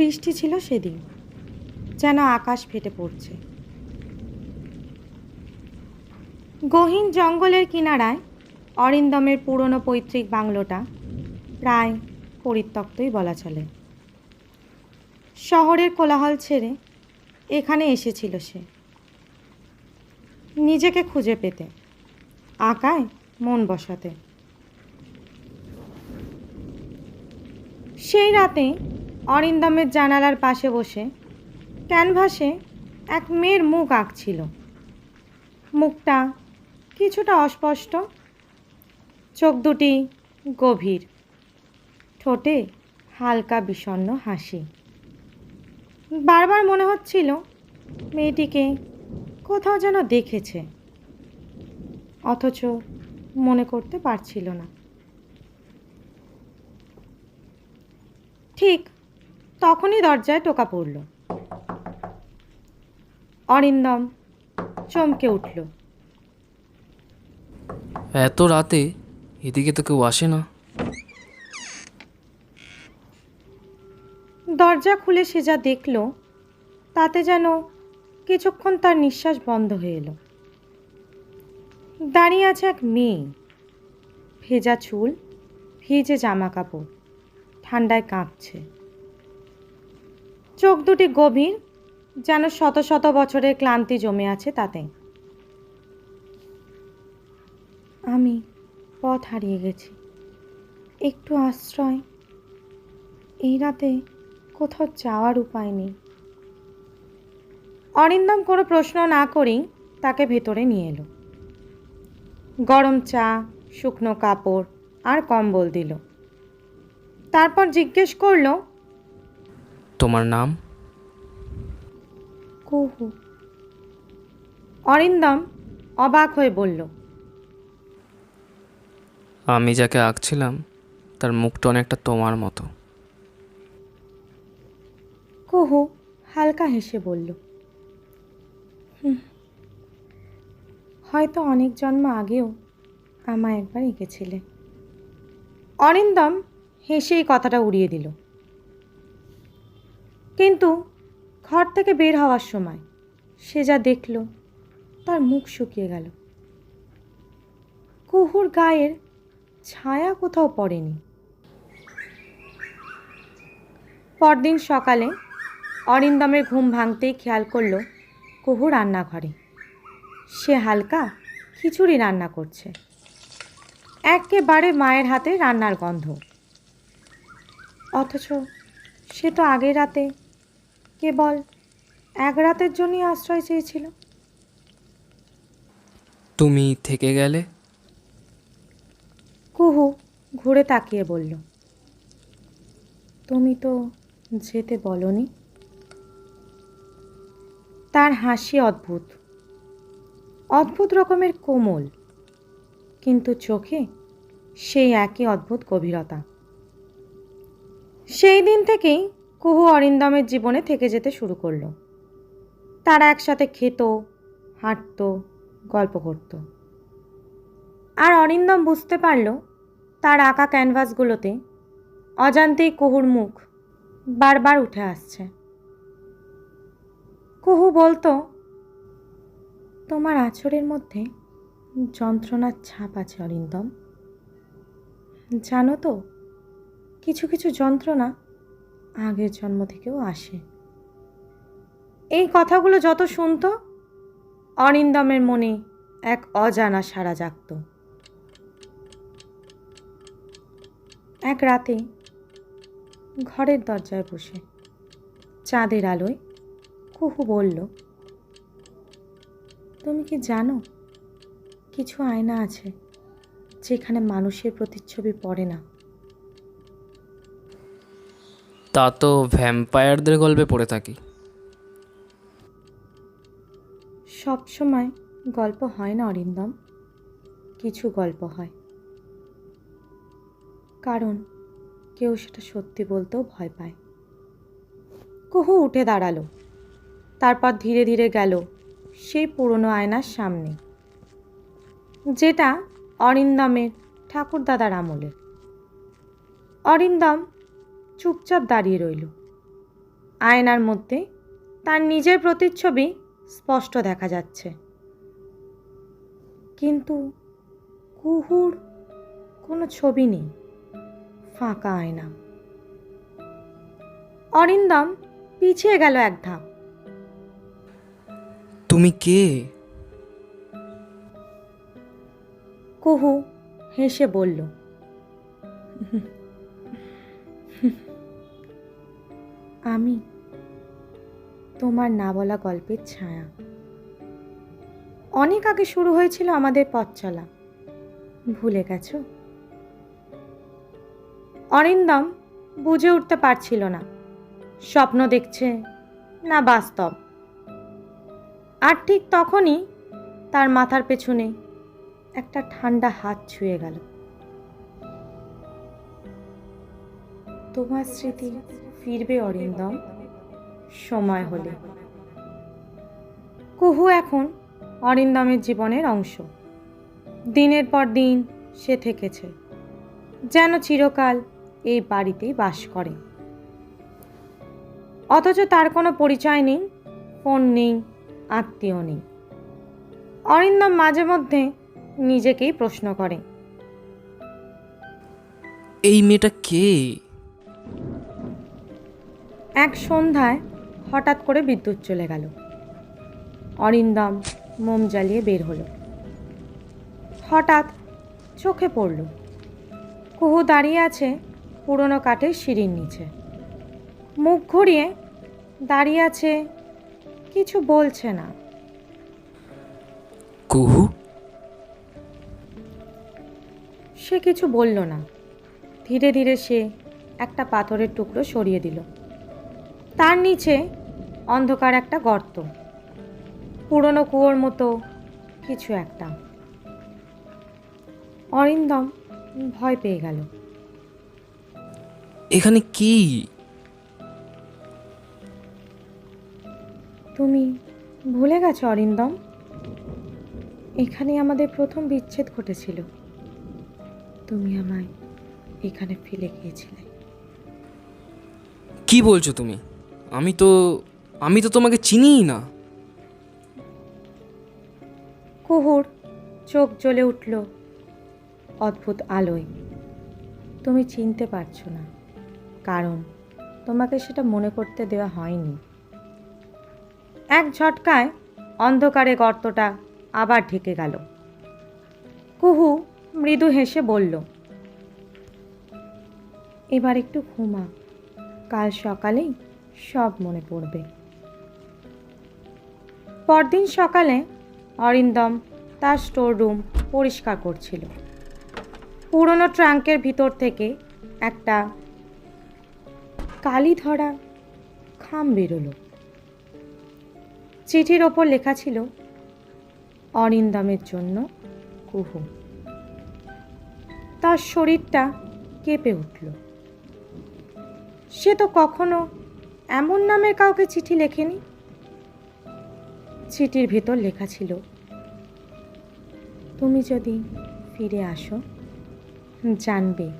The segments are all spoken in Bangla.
বৃষ্টি ছিল সেদিন। যেন আকাশ ফেটে পড়ছে। গহীন জঙ্গলের কিনারায় অরিন্দমের পুরনো পৈতৃক বাংলোটা প্রায় পরিত্যক্তই বলা চলে। শহরের কোলাহল ছেড়ে এখানে এসেছিল সে। নিজেকে খুঁজে পেতে, আঁকায় মন বসাতে। সেই রাতে অরিন্দমের জানালার পাশে বসে ক্যানভাসে এক মেয়ের মুখ আঁকছিল। মুখটা কিছুটা অস্পষ্ট, চোখ দুটি গভীর, ঠোঁটে হালকা বিষণ্ণ হাসি। বারবার মনে হচ্ছিল মেয়েটিকে কোথাও যেন দেখেছে, অথচ মনে করতে পারছিল না। ঠিক তখনই দরজায় টোকা পড়ল। অরিন্দম চমকে উঠল। এত রাতে এদিকে তো কেউ আসে না। দরজা খুলে সে যা দেখল তাতে যেন কিছুক্ষণ তার নিঃশ্বাস বন্ধ হয়ে এলো। দাঁড়িয়ে আছে এক মেয়ে। ভেজা চুল ভিজে জামা কাপড় ঠান্ডায় কাঁপছে। চোখ দুটি গভীর, যেন শত শত বছরের ক্লান্তি জমে আছে তাতে। আমি পথ হারিয়ে গেছি। একটু আশ্রয়। এই রাতে কোথাও যাওয়ার উপায় নেই। অরিন্দম কোনো প্রশ্ন না করেই তাকে ভেতরে নিয়ে এলো। গরম চা, শুকনো কাপড় আর কম্বল দিল। তারপর জিজ্ঞেস করল তোমার নাম? কুহু। অরিন্দম অবাক হয়ে বলল আমি যাকে আঁকছিলাম তার মুখটা অনেকটা তোমার মতো। কুহু হালকা হেসে বলল "হুম, হয়তো অনেক জন্ম আগেও আমায় একবার এঁকেছিলে। অরিন্দম হেসেই কথাটা উড়িয়ে দিল। কিন্তু ঘর থেকে বের হওয়ার সময় সে যা দেখল, তার মুখ শুকিয়ে গেল। কুহুর গায়ের ছায়া কোথাও পড়েনি। পরদিন সকালে অরিন্দমের ঘুম ভাঙতেই খেয়াল করল কুহু রান্নাঘরে। সে হালকা খিচুড়ি রান্না করছে। একেবারে মায়ের হাতে রান্নার গন্ধ। অথচ সে তো আগের রাতে কেবল এক রাতের জন্যই আশ্রয় চেয়েছিল। তুমি থেকে গেলে? কুহু ঘুরে তাকিয়ে বলল তুমি তো যেতে বলনি? তার হাসি অদ্ভুত। অদ্ভুত রকমের কোমল কিন্তু চোখে সেই একই অদ্ভুত গভীরতা। সেই দিন থেকেই কুহু অরিন্দমের জীবনে থেকে যেতে শুরু করল। তারা একসাথে খেত, হাঁটতো, গল্প করতো। আর অরিন্দম বুঝতে পারল, তার আঁকা ক্যানভাসগুলোতে অজান্তেই কুহুর মুখ বারবার উঠে আসছে। কুহু বলতো, তোমার আঁচড়ের মধ্যে যন্ত্রণার ছাপ আছে অরিন্দম। জানো তো, কিছু কিছু যন্ত্রণা আগের জন্ম থেকেও আসে। এই কথাগুলো যত শুনতো অরিন্দমের মনে এক অজানা সাড়া জাগত। এক রাতে ঘরের দরজায় বসে চাঁদের আলোয় কুহু বলল, তুমি কি জানো, কিছু আয়না আছে যেখানে মানুষের প্রতিচ্ছবি পড়ে না? তা তো ভ্যাম্পায়ারদের গল্পে পড়ে থাকি। সব সময় গল্প হয় না, অরিন্দম। কিছু গল্প হয়। কারণ কেউ সেটা সত্যি বলতেও ভয় পায়। কুহু উঠে দাঁড়াল। তারপর ধীরে ধীরে গেল। সেই পুরনো আয়নার সামনে। যেটা অরিন্দমের ঠাকুরদাদার আমলের। অরিন্দম চুপচাপ দাঁড়িয়ে রইল। আয়নার মধ্যে তার নিজের প্রতিচ্ছবি স্পষ্ট দেখা যাচ্ছে। কিন্তু কুহুর কোনো ছবি নেই ফাঁকা আয়না। অরিন্দম পিছিয়ে গেল এক ধাপ। তুমি কে? কুহু হেসে বলল আমি। তোমার না বলা গল্পের ছায়া। অনেক আগে শুরু হয়েছিল আমাদের পথ চলা। ভুলে গেছ? অরিন্দম বুঝে উঠতে পারছিল না। স্বপ্ন দেখছে না বাস্তব। আর ঠিক তখনই তার মাথার পেছনে একটা ঠান্ডা হাত ছুঁয়ে গেল। তোমার স্মৃতি ফিরবে অরিন্দম, সময় হলে। কুহু এখন অরিন্দমের জীবনের অংশ। দিনের পর দিন সে থেকেছে, যেন চিরকাল এই বাড়িতেই বাস করে। অথচ তার কোনো পরিচয় নেই, ফোন নেই, আত্মীয় নেই। অরিন্দম মাঝে মধ্যে নিজেকেই প্রশ্ন করে। এই মেয়েটা কে? এক সন্ধ্যায় হঠাৎ করে বিদ্যুৎ চলে গেল। অরিন্দম মোম জ্বালিয়ে বের হলো। হঠাৎ চোখে পড়ল। কুহু দাঁড়িয়ে আছে পুরনো কাঠের সিঁড়ির নিচে। মুখ ঘুরিয়ে দাঁড়িয়ে আছে কিছু বলছে না। কুহু? সে কিছু বলল না। ধীরে ধীরে সে একটা পাথরের টুকরো সরিয়ে দিল। তার নিচে অন্ধকার একটা গর্ত। পুরনো কুয়োর মতো কিছু একটা। অরিন্দম ভয় পেয়ে গেল। এখানে কি? তুমি ভুলে গেছো অরিন্দম? এখানে আমাদের প্রথম বিচ্ছেদ ঘটেছিল। তুমি আমায় এখানে ফেলে গিয়েছিলে। কি বলছো তুমি? আমি তো আমি তো তোমাকে চিনিই না। কুহুর চোখ জ্বলে উঠল অদ্ভুত আলোয়। তুমি চিনতে পারছ না, কারণ তোমাকে সেটা মনে করতে দেওয়া হয়নি। এক ঝটকায় অন্ধকারে গর্তটা আবার ঢেকে গেল। কুহু মৃদু হেসে বলল, এবার একটু ঘুমা, কাল সকালেই সব মনে পড়বে। পরদিন সকালে অরিন্দম তার স্টোর রুম পরিষ্কার করছিল। পুরনো ট্রাঙ্কের ভিতর থেকে একটা কালি ধরা খাম বেরোলো। চিঠির ওপর লেখা ছিল, অরিন্দমের জন্য কুহু। তার শরীরটা কেঁপে উঠল। সে তো কখনো এমন নামের কাউকে চিঠি লেখেনি? চিঠির ভেতর লেখা ছিল, তুমি যদি ফিরে আসো, জানবে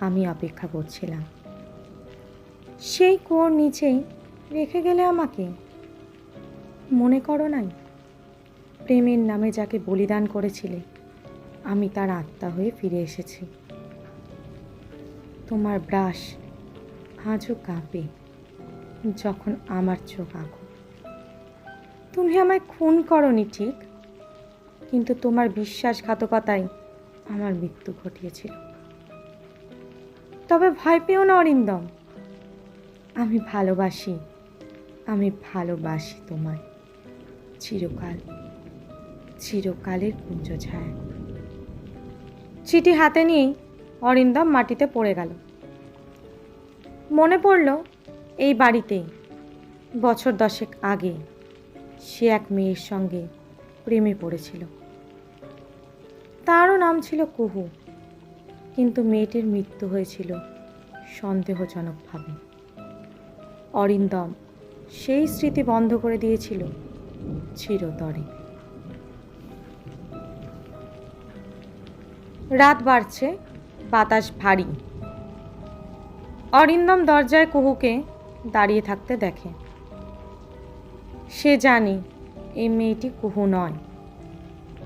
আমি অপেক্ষা করছিলাম। সেই কুয়োর নিচেই রেখে গেলে আমাকে? মনে করো নাই? প্রেমের নামে যাকে বলিদান করেছিলে, আমি তার আত্মা হয়ে ফিরে এসেছি। তোমার ব্রাশ আজও কাঁপে। যখন আমার চোখ আঁকো। তুমি আমায় খুন করনি ঠিক, কিন্তু তোমার বিশ্বাসঘাতকতাই আমার মৃত্যু ঘটিয়েছিল। তবে ভয় পেও না, অরিন্দম। আমি ভালোবাসি আমি ভালোবাসি তোমায়। চিরকাল, চিরকালের কুঞ্জ ছায়া। চিঠি হাতে নিয়েই অরিন্দম মাটিতে পড়ে গেল। মনে পড়ল এই বাড়িতেই বছর দশেক আগে সে এক মেয়ের সঙ্গে প্রেমে পড়েছিল। তারও নাম ছিল কুহু, কিন্তু মেয়েটির মৃত্যু হয়েছিল সন্দেহজনকভাবে। অরিন্দম সেই স্মৃতি বন্ধ করে দিয়েছিল চিরতরে। রাত বাড়ছে, বাতাস ভারী। অরিন্দম দরজায় কুহুকে দাঁড়িয়ে থাকতে দেখে। সে জানে এই মেয়েটি কুহু নয়।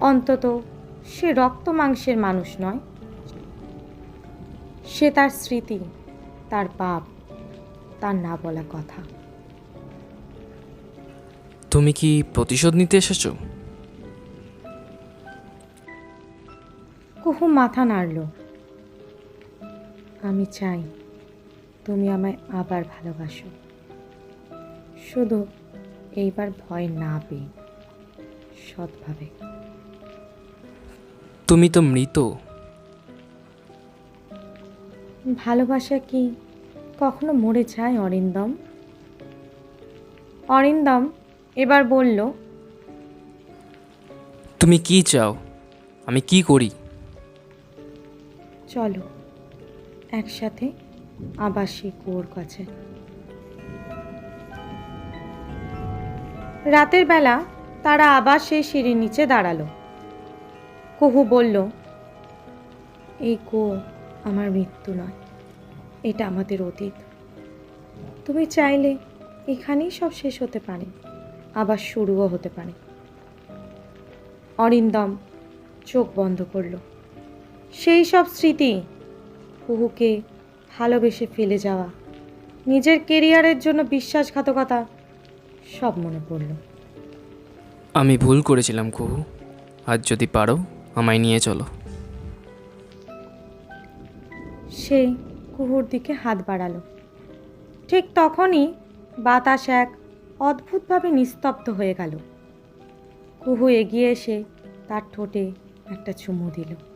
অন্তত সে রক্ত মাংসের মানুষ নয়। সে তার স্মৃতি তার পাপ তার না বলা কথা। তুমি কি প্রতিশোধ নিতে এসেছ? কুহু মাথা নাড়ল। আমি চাই তুমি আমায় আবার ভালোবাসো। শুধু এইবার ভয় না পেয়ে সৎভাবে। তুমি তো মৃত। ভালোবাসা কি কখনো মরে যায় অরিন্দম? অরিন্দম এবার বলল তুমি কি চাও? আমি কি করি? চলো একসাথে আবার সেই কুয়োর কাছে। রাতের বেলা তারা আবার সেই সিঁড়ির নিচে দাঁড়াল। কুহু বলল, এই কুয়ো আমার মৃত্যু নয়, এটা আমাদের অতীত। তুমি চাইলে এখানেই সব শেষ হতে পারে, আবার শুরুও হতে পারে। অরিন্দম চোখ বন্ধ করল। সেই সব স্মৃতি কুহুকে ভালোবেসে ফেলে যাওয়া। নিজের কেরিয়ারের জন্য বিশ্বাসঘাতকতা সব মনে পড়ল। আমি ভুল করেছিলাম কুহু। আজ যদি পারো আমায় নিয়ে চলো। সে কুহুর দিকে হাত বাড়ালো। ঠিক তখনই বাতাস এক অদ্ভুতভাবে নিস্তব্ধ হয়ে গেল। কুহু এগিয়ে এসে তার ঠোঁটে একটা চুমু দিল।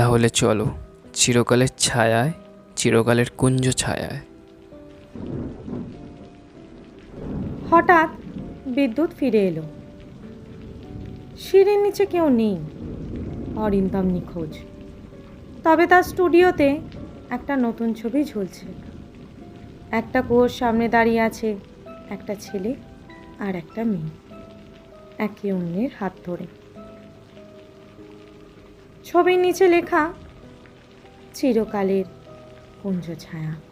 তাহলে চলো, চিরকালের ছায়ায়, চিরকালের কুঞ্জ ছায়ায়। হঠাৎ বিদ্যুৎ ফিরে এলো। সিঁড়ির নিচে কেউ নেই, অরিন্দম নিখোঁজ। তবে তার স্টুডিওতে একটা নতুন ছবি ঝুলছে। একটা কুয়োর সামনে দাঁড়িয়ে আছে একটা ছেলে আর একটা মেয়ে, একে অন্যের হাত ধরে। ছবির নিচে লেখা চিরকালের কুঞ্জ ছায়া।